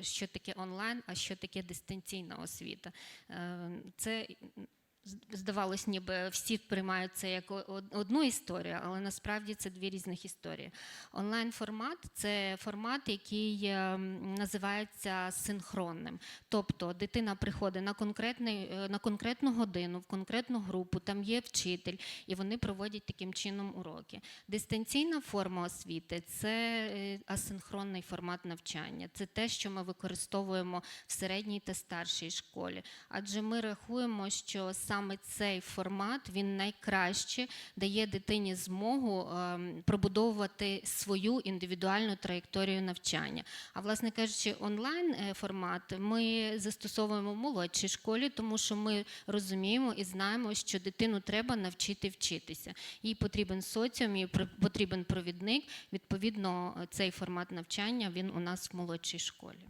що таке онлайн, а що таке дистанційна освіта. Е, Це здавалось, ніби всі приймають це як одну історію, але насправді це дві різних історії. Онлайн формат це формат, який е, називається синхронним. Тобто дитина приходить на, конкретний, е, на конкретну годину, в конкретну групу, там є вчитель, і вони проводять таким чином уроки. Дистанційна форма освіти це е, асинхронний формат навчання. Це те, що ми використовуємо в середній та старшій школі. Адже ми рахуємо, що саме цей формат він найкраще дає дитині змогу ем, пробудовувати свою індивідуальну траєкторію навчання. А власне кажучи, онлайн е, формат ми застосовуємо в молодшій школі, тому що ми розуміємо і знаємо, що дитину треба навчити вчитися. Їй потрібен соціум, їй потрібен провідник. Відповідно, цей формат навчання він у нас в молодшій школі.